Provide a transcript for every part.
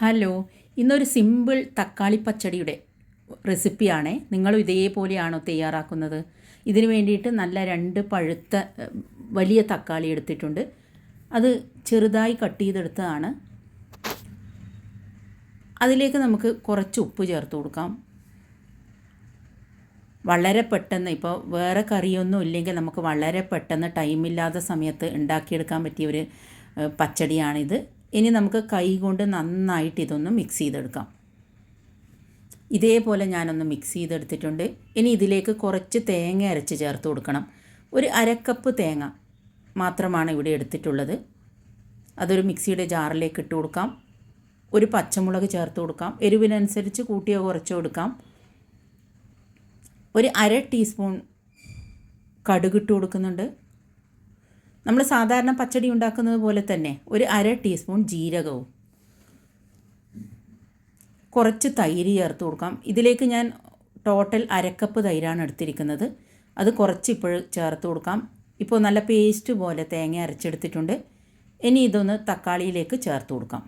Hello ഇന്നൊരു simple തക്കാളി പച്ചടിയുടെ റെസിപ്പിയാണേ. നിങ്ങളും ഇതേപോലെയാണോ തയ്യാറാക്കുന്നത്? ഇതിന് വേണ്ടിയിട്ട് നല്ല രണ്ട് പഴുത്ത വലിയ തക്കാളി എടുത്തിട്ടുണ്ട്. അത് ചെറുതായി കട്ട് ചെയ്തെടുത്തതാണ്. അതിലേക്ക് നമുക്ക് കുറച്ച് ഉപ്പ് ചേർത്ത് കൊടുക്കാം. വളരെ പെട്ടെന്ന് ഇപ്പോൾ വേറെ കറിയൊന്നും ഇല്ലെങ്കിൽ നമുക്ക് വളരെ പെട്ടെന്ന് ടൈമില്ലാത്ത സമയത്ത് ഉണ്ടാക്കിയെടുക്കാൻ പറ്റിയ ഒരു പച്ചടിയാണിത്. ഇനി നമുക്ക് കൈ കൊണ്ട് നന്നായിട്ട് ഇതൊന്ന് മിക്സ് ചെയ്തെടുക്കാം. ഇതേപോലെ ഞാനൊന്ന് മിക്സ് ചെയ്തെടുത്തിട്ടുണ്ട്. ഇനി ഇതിലേക്ക് കുറച്ച് തേങ്ങ അരച്ച് ചേർത്ത് കൊടുക്കണം. ഒരു അരക്കപ്പ് തേങ്ങ മാത്രമാണ് ഇവിടെ എടുത്തിട്ടുള്ളത്. അതൊരു മിക്സിയുടെ ജാറിലേക്ക് ഇട്ട് കൊടുക്കാം. ഒരു പച്ചമുളക് ചേർത്ത് കൊടുക്കാം. എരിവിനനുസരിച്ച് കൂട്ടിയോ കുറച്ചോ കൊടുക്കാം. ഒരു അര ടീസ്പൂൺ കടുകിട്ട് കൊടുക്കുന്നുണ്ട്. നമ്മൾ സാധാരണ പച്ചടി ഉണ്ടാക്കുന്നത് പോലെ തന്നെ ഒരു അര ടീസ്പൂൺ ജീരകവും കുറച്ച് തൈര് ചേർത്ത് കൊടുക്കാം. ഇതിലേക്ക് ഞാൻ ടോട്ടൽ അരക്കപ്പ് തൈരാണ് എടുത്തിരിക്കുന്നത്. അത് കുറച്ച് ഇപ്പോൾ ചേർത്ത് കൊടുക്കാം. ഇപ്പോൾ നല്ല പേസ്റ്റ് പോലെ തേങ്ങ അരച്ചെടുത്തിട്ടുണ്ട്. ഇനി ഇതൊന്ന് തക്കാളിയിലേക്ക് ചേർത്ത് കൊടുക്കാം.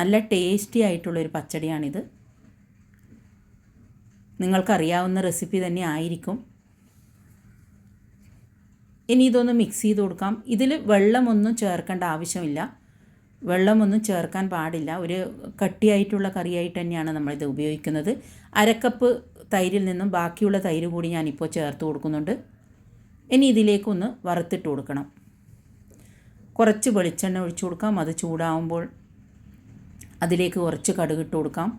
നല്ല ടേസ്റ്റി ആയിട്ടുള്ളൊരു പച്ചടിയാണിത്. നിങ്ങൾക്കറിയാവുന്ന റെസിപ്പി തന്നെ ആയിരിക്കും. ഇനി ഇതൊന്ന് മിക്സ് ചെയ്ത് കൊടുക്കാം. ഇതിൽ വെള്ളമൊന്നും ചേർക്കേണ്ട ആവശ്യമില്ല. വെള്ളമൊന്നും ചേർക്കാൻ പാടില്ല. ഒരു കട്ടിയായിട്ടുള്ള കറിയായിട്ട് തന്നെയാണ് നമ്മളിത് ഉപയോഗിക്കുന്നത്. അരക്കപ്പ് തൈരിൽ നിന്നും ബാക്കിയുള്ള തൈര് കൂടി ഞാനിപ്പോൾ ചേർത്ത് കൊടുക്കുന്നുണ്ട്. ഇനി ഇതിലേക്കൊന്ന് വറുത്തിട്ട് കൊടുക്കണം. കുറച്ച് വെളിച്ചെണ്ണ ഒഴിച്ചു കൊടുക്കാം. അത് ചൂടാവുമ്പോൾ അതിലേക്ക് കുറച്ച് കടുകിട്ട് കൊടുക്കാം.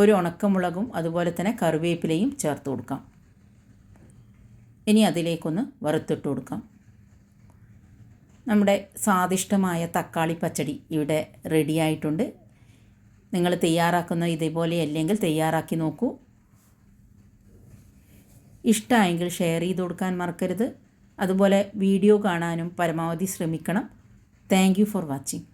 ഒരു ഉണക്കമുളകും അതുപോലെ തന്നെ കറിവേപ്പിലയും ചേർത്ത് കൊടുക്കാം. ഇനി അതിലേക്കൊന്ന് വറുത്തിട്ട് കൊടുക്കാം. നമ്മുടെ സ്വാദിഷ്ടമായ തക്കാളി പച്ചടി ഇവിടെ റെഡി ആയിട്ടുണ്ട്. നിങ്ങൾ തയ്യാറാക്കുന്ന ഇതേപോലെ അല്ലെങ്കിൽ തയ്യാറാക്കി നോക്കൂ. ഇഷ്ടമായെങ്കിൽ ഷെയർ ചെയ്ത് കൊടുക്കാൻ മറക്കരുത്. അതുപോലെ വീഡിയോ കാണാനും പരമാവധി ശ്രമിക്കണം. Thank for watching